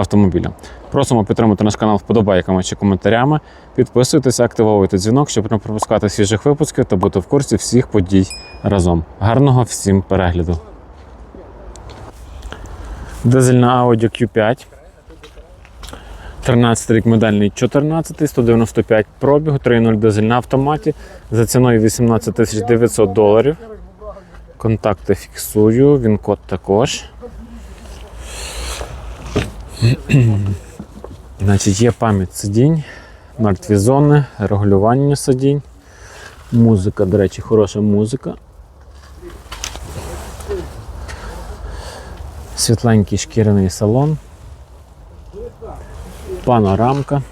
автомобіля. Просимо підтримати наш канал вподобайками чи коментарями. Підписуйтесь, активовуйте дзвінок, щоб не пропускати свіжих випусків та бути в курсі всіх подій разом. Гарного всім перегляду! Дизельна Audi Q5. 13 рік модельний 14, 195 пробігу, 3.0 дизель на автоматі за ціною 18 900 доларів. Контакти фіксую, він код також. Значить, є пам'ять сидінь, мертві зони, регулювання сидінь. Музика, до речі, хороша музика. Світленький шкіряний салон. Панорамка.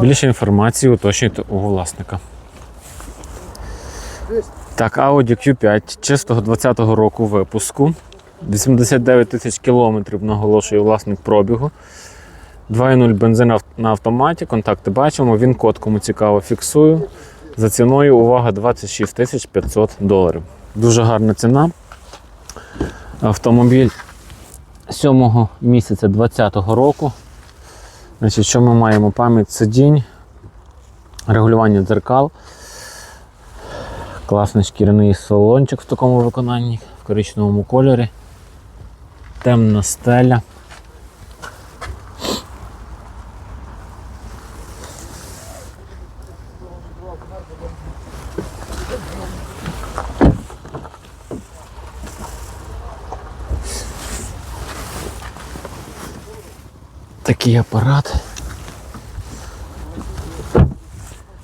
Більше інформації уточнюйте у власника. Так, Audi Q5 чистого 20-го року випуску. 89 тисяч кілометрів наголошує власник пробігу. 2.0 бензин на автоматі, контакти бачимо, він код кому цікаво фіксую. За ціною, увага, 26 тисяч 500 доларів. Дуже гарна ціна. Автомобіль 7 місяця 2020 року. Значить, що ми маємо? Пам'ять сидінь, регулювання дзеркал, класний шкіряний салончик в такому виконанні, в коричневому кольорі, темна стеля. Такий апарат.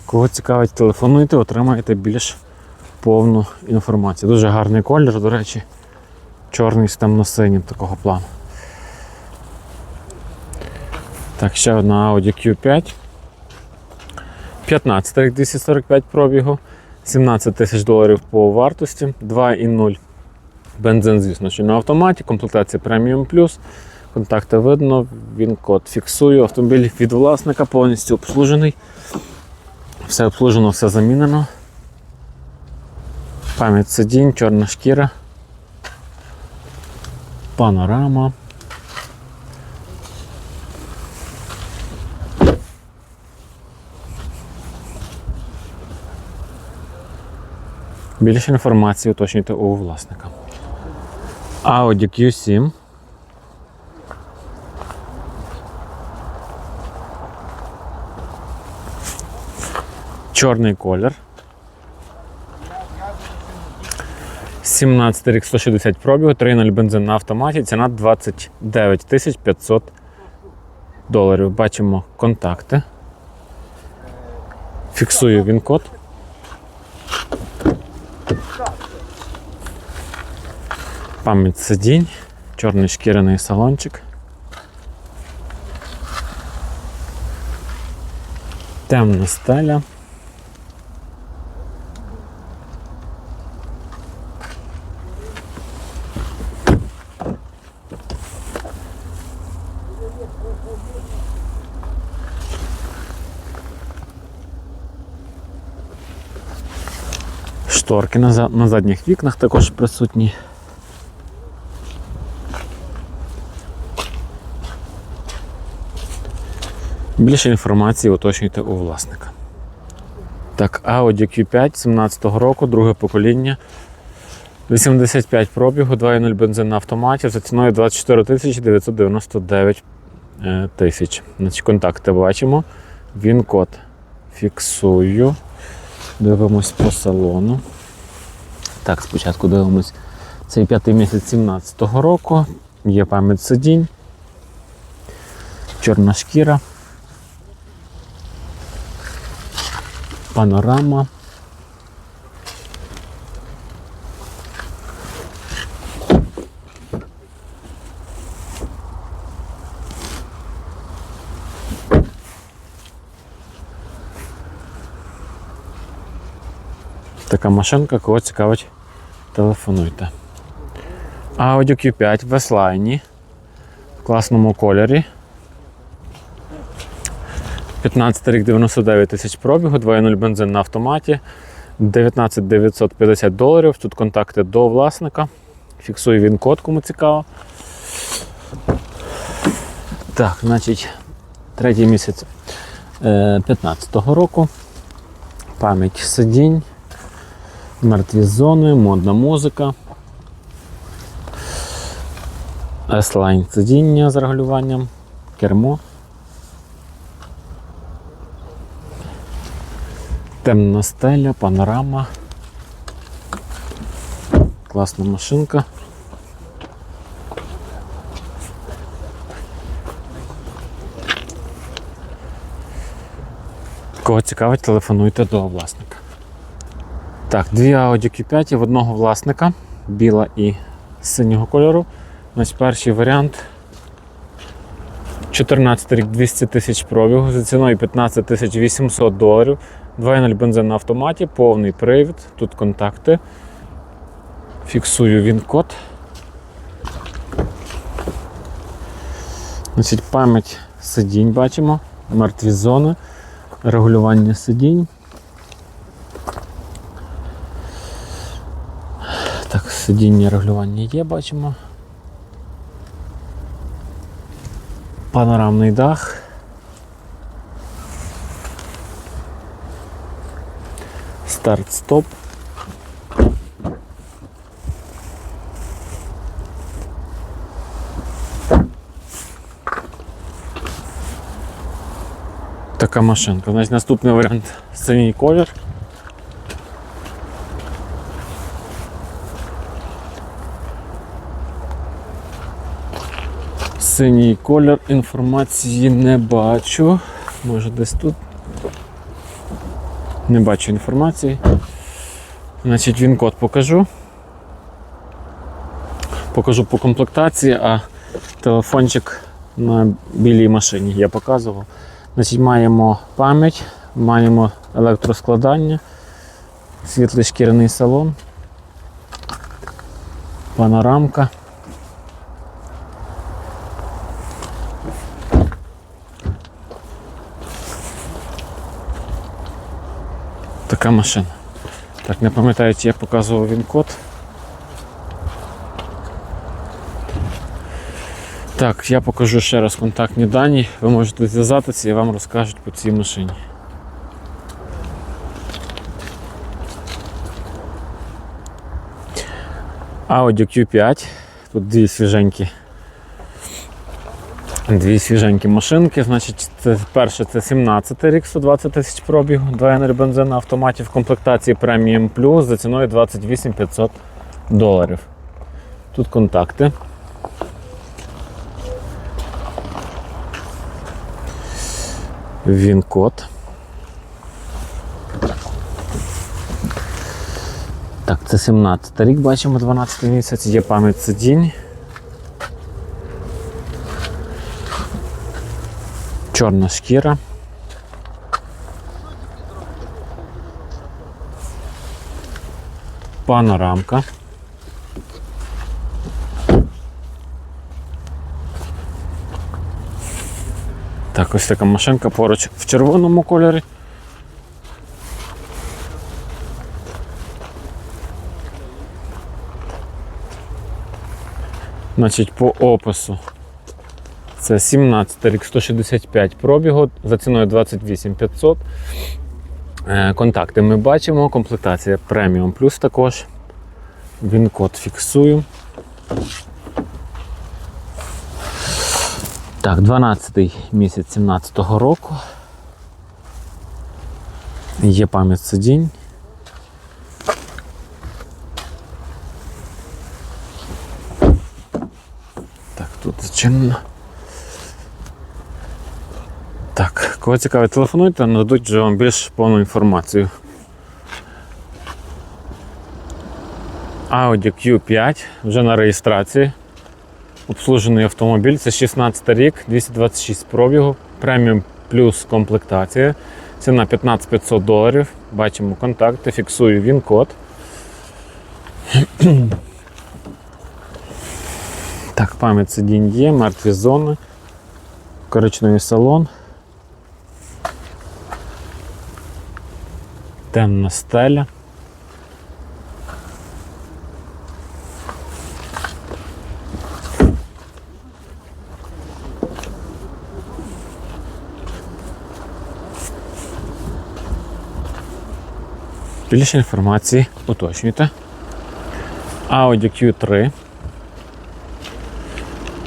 Кого цікавить, телефонуйте, отримаєте більш повну інформацію. Дуже гарний колір, до речі, чорний з темно-синім такого плану. Так, ще одна Audi Q5. 15 рік 245 пробігу, 17 тисяч доларів по вартості, 2,0 бензин, звісно, що на автоматі, комплектація Premium Plus. Контакти видно, він код фіксую. Автомобіль від власника повністю обслужений. Все обслужено, все замінено. Пам'ять сидінь, чорна шкіра. Панорама. Більше інформації уточнюйте у власника. Audi Q7. Чорний колір. 17 рік 160 пробігу, 3.0 бензин на автоматі, ціна 29 500 доларів. Бачимо контакти. Фіксую він код. Пам'ять сидінь, чорний шкіряний салончик. Темна стеля. Шторки на, на задніх вікнах також присутні. Більше інформації уточнюйте у власника. Так, Audi Q5 17-го року, друге покоління. 85 пробігу, 2.0 бензин на автоматі за ціною 24 тисячі 999 е, тисяч. Значить, контакти бачимо. Він код Фіксую. Дивимось по салону. Так, спочатку дивимось цей п'ятий місяць 17-го року. Є пам'ять сидінь. Чорна шкіра. Панорама. Така машинка, кого цікавить, телефонуйте. Audi Q5 в S-Line в класному кольорі. 15 рік 99 тисяч пробігу, 2.0 бензин на автоматі, 19 950 доларів. Тут контакти до власника. Фіксую він код, кому цікаво. Так, значить, третій місяць 15-го року. Пам'ять сидінь, мертві зони, модна музика. S-Line сидіння з регулюванням, кермо. Темна стеля, панорама. Класна машинка. Кого цікавить, телефонуйте до власника. Так, дві Audi Q5 в одного власника, біла і синього кольору. Значить, перший варіант 14 рік 200 тисяч пробігу за ціною 15 тисяч 800 доларів. 2.0 бензин на автоматі, повний привід, тут контакти. Фіксую він код. Значить, пам'ять сидінь бачимо, мертві зони, регулювання сидінь. сидіння регулювання є, бачимо. Панорамний дах. Старт-стоп. Така машинка. Значить, наступний варіант синій колір. Синій колір інформації не бачу. Може десь тут. Не бачу інформації. Значить, він код покажу. Покажу по комплектації, а телефончик на білій машині я показував. Значить, маємо пам'ять, маємо електроскладання, світлий шкіряний салон, панорамка. Така машина. Так, не пам'ятаю, чи я показував він код. Так, я покажу ще раз контактні дані. Ви можете зв'язатися і вам розкажуть по цій машині. Audi Q5. Тут дві свіженькі. Дві свіженькі машинки. Значить, це, перше це 17 рік, 120 тисяч пробігу, 2 бензин на автоматі в комплектації Premium Plus за ціною 28 500 доларів. Тут контакти. Він код. Так, це 17 рік, бачимо 12 місяць, є пам'ять сидінь. Чорна шкіра. Панорамка. Так, ось така машинка поруч в червоному кольорі. Значить, по опису. Це 17 рік 165 пробігу за ціною 28 500. Е, Контакти ми бачимо, комплектація преміум плюс також. Він код фіксую. Так, 12 місяць 17-го року. Є пам'ять сидінь. Так, тут зачинено. Так, кого цікавить, телефонуйте, нададуть вже вам більш повну інформацію. Audi Q5 вже на реєстрації. Обслужений автомобіль. Це 16 рік, 226 пробігу, преміум плюс комплектація. Ціна 15 500 доларів. Бачимо контакти, фіксую він код. Так, пам'ять сидінь є, мертві зони, коричневий салон. Темна стеля. Більше інформації уточнюйте. Audi Q3.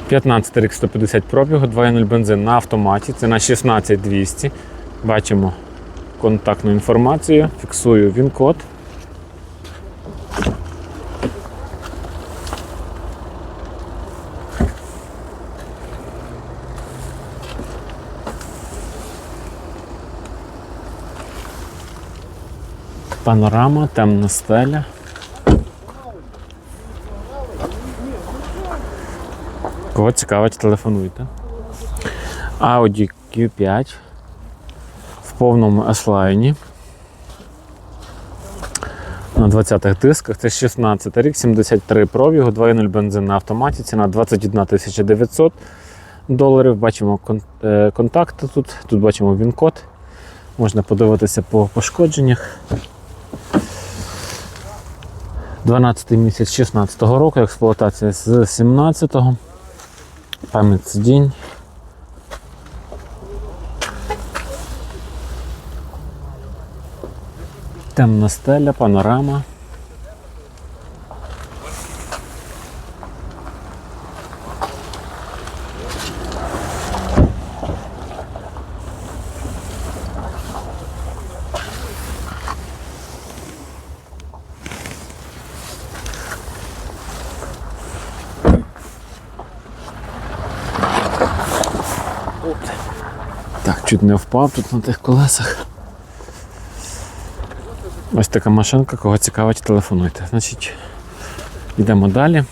15 рік 150 пробігу, 2.0 бензин на автоматі. Це на 16200. Бачимо контактну інформацію. Фіксую він-код. Панорама, темна стеля. Кого цікавить, телефонуйте. Audi Q5 в повному S-Line. На 20-х дисках. Це 16 рік, 73 пробігу, 2.0 бензин на автоматі, ціна 21 900 доларів. Бачимо е, контакти тут. Тут бачимо він-код. Можна подивитися по пошкодженнях. 12 місяць 16 року, експлуатація з 17-го. Пам'ять сидінь. Темна стеля, панорама. Так, чуть не впав тут на тих колесах. Ось така машинка, кого цікавить, телефонуйте. Значить, йдемо далі.